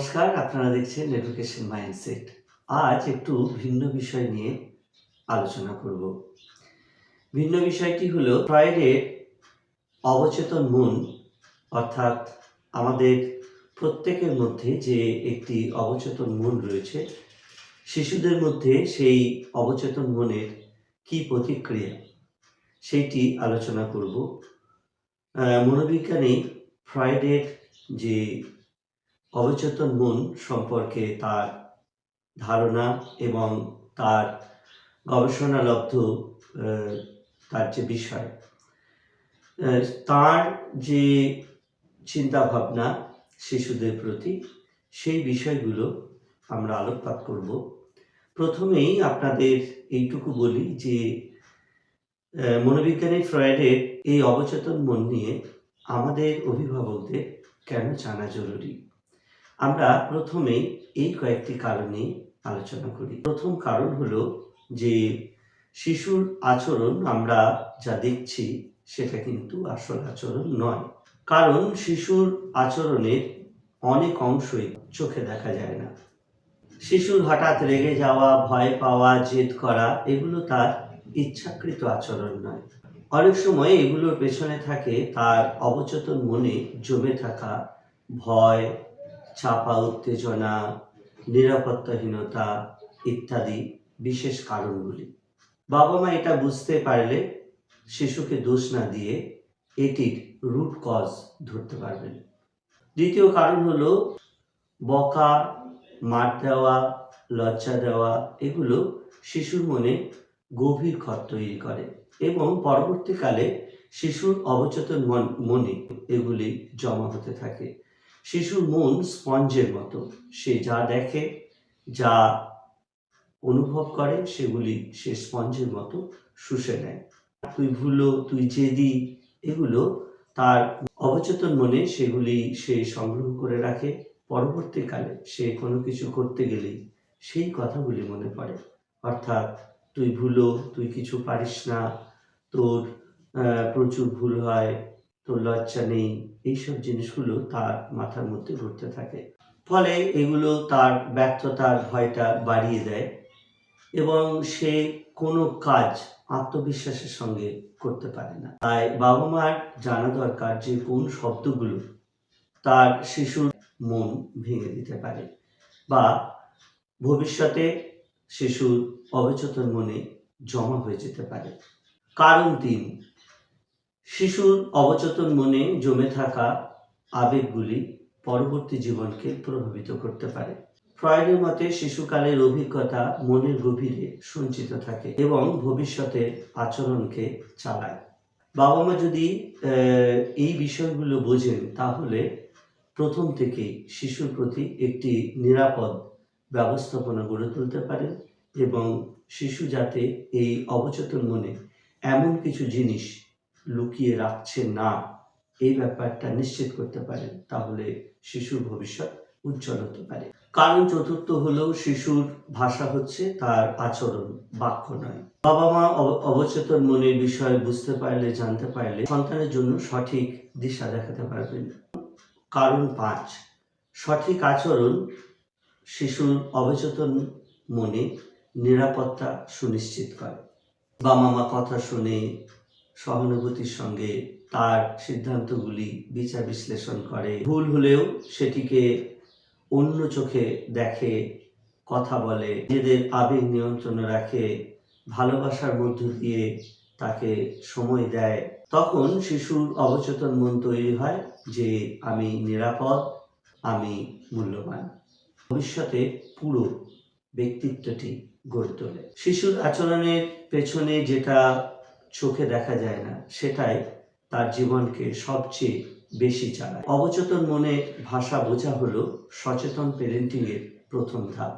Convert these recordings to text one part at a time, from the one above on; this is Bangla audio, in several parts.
নমস্কার, আপনারা দেখছেন এডুকেশন মাইন্ডসেট আজ একটু ভিন্ন বিষয় নিয়ে আলোচনা করব। ভিন্ন বিষয়টি হলো ফ্রয়েডের অবচেতন মন, অর্থাৎ আমাদের প্রত্যেকের মধ্যে যে একটি অবচেতন মন রয়েছে, শিশুদের মধ্যে সেই অবচেতন মনের কি প্রতিক্রিয়া, সেইটি আলোচনা করব। মনোবিজ্ঞানী ফ্রয়েডের যে অবচেতন মন সম্পর্কে তার ধারণা এবং তার গবেষণালব্ধ তার যে বিষয়। তার যে চিন্তাভাবনা শিশুদের প্রতি, সেই বিষয়গুলো আমরা আলোকপাত করব। প্রথমেই আপনাদের এইটুকু বলি যে মনোবিজ্ঞানী ফ্রয়েডের এই অবচেতন মন নিয়ে আমাদের অভিভাবকদের কেন জানা জরুরি? আমরা প্রথমে এই কয়েকটি কারণে আলোচনা করি। প্রথম কারণ হলো যে শিশুর আচরণ আমরা যা দেখছি সেটা কিন্তু আসল আচরণ নয়। কারণ শিশুর আচরণের অনেক অংশই চোখে দেখা যায় না। শিশুর হঠাৎ রেগে যাওয়া, ভয় পাওয়া, জেদ করা, এগুলো তার ইচ্ছাকৃত আচরণ নয়। অনেক সময় এগুলোর পেছনে থাকে তার অবচেতন মনে জমে থাকা ভয় চাপা, উত্তেজনা, নিরাপত্তাহীনতা ইত্যাদি বিশেষ কারণগুলি। বাবা মা এটা বুঝতে পারলে শিশুকে দোষ না দিয়ে এটির রুট কজ ধরতে পারবেন। দ্বিতীয় কারণ হলো বকা, মার দেওয়া, লজ্জা দেওয়া, এগুলো শিশুর মনে গভীর ক্ষত তৈরি করে এবং পরবর্তীকালে শিশুর অবচেতন মন, মনে এগুলি জমা হতে থাকে। শিশুর মন স্পঞ্জের মতো। সে যা দেখে, যা অনুভব করে, সেগুলি সে স্পঞ্জের মতো শুষে নেয়। তুই ভুলো, তুই জেদি, এগুলো তার অবচেতন মনে সেগুলি সে সংগ্রহ করে রাখে। পরবর্তীকালে সে কোনো কিছু করতে গেলেই সেই কথাগুলি মনে পড়ে। অর্থাৎ, তুই ভুলো, তুই কিছু পারিস না, তোর প্রচুর ভুল হয় তোর লজ্জা নেই, এইসব জিনিসগুলো তার মাথার মধ্যে ঘুরতে থাকে। ফলে এগুলো তার ব্যর্থতার ভয়টা বাড়িয়ে দেয় এবং সে কোনো কাজ আত্মবিশ্বাসের সঙ্গে করতে পারে না। তাই বাবা মার জানা দরকার যে কোন শব্দগুলো তার শিশুর মন ভেঙে দিতে পারে বা ভবিষ্যতে শিশুর অবচেতন মনে জমা হয়ে যেতে পারে। কারণ তিন শিশুর অবচেতন মনে জমে থাকা আবেগগুলি পরবর্তী জীবনকে প্রভাবিত করতে পারে। ফ্রয়েডের মতে, শিশুকালের অভিজ্ঞতা মনের গভীরে সঞ্চিত থাকে এবং ভবিষ্যতের আচরণকে চালায়। বাবা মা যদি এই বিষয়গুলো বোঝেন, তাহলে প্রথম থেকেই শিশুর প্রতি একটি নিরাপদ ব্যবস্থাপনা গড়ে তুলতে পারেন এবং শিশু যাতে এই অবচেতন মনে এমন কিছু জিনিস লুকিয়ে রাখছে না, এই ব্যাপারটা নিশ্চিত করতে পারেন তাহলে শিশুর ভবিষ্যৎ উজ্জ্বল হতে পারে। কারণ চতুর্থ হলো শিশুর ভাষা হচ্ছে তার আচরণ, বাক্য নয়। বাবা মা অবচেতন মনের বিষয় বুঝতে পারলে, জানতে পারলে সন্তানের জন্য সঠিক দিশা দেখাতে পারবেন। কারণ পাঁচ, সঠিক আচরণ শিশুর অবচেতন মনে নিরাপত্তা সুনিশ্চিত করে। বাবা মা কথা শুনে সহানুভূতির সঙ্গে তার সিদ্ধান্তগুলি বিচার বিশ্লেষণ করে। ভুল হলেও সেটিকে অন্য চোখে দেখে, কথা বলে, নিজেদের আবেগ নিয়ন্ত্রণে রাখে, ভালোবাসার মধ্য দিয়ে তাকে সময় দেয়। তখন শিশুর অবচেতন মন তৈরি হয় যে, আমি নিরাপদ, আমি মূল্যবান। ভবিষ্যতে পুরো ব্যক্তিত্বটি গড়ে তোলে। শিশুর আচরণের পেছনে যেটা চোখে দেখা যায় না, সেটাই তার জীবনকে সবচেয়ে বেশি চালায়। অবচেতন মনে ভাষা বোঝা হলো সচেতন পেরেন্টিং এর প্রথম ধাপ।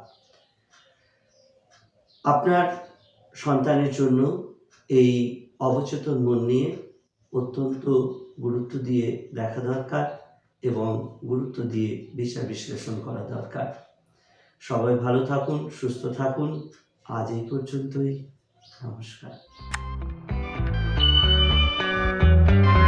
আপনার সন্তানের জন্য এই অবচেতন মন নিয়ে অত্যন্ত গুরুত্ব দিয়ে দেখা দরকার এবং গুরুত্ব দিয়ে বিচার বিশ্লেষণ করা দরকার। সবাই ভালো থাকুন, সুস্থ থাকুন। আজ এই পর্যন্তই। নমস্কার। Thank you.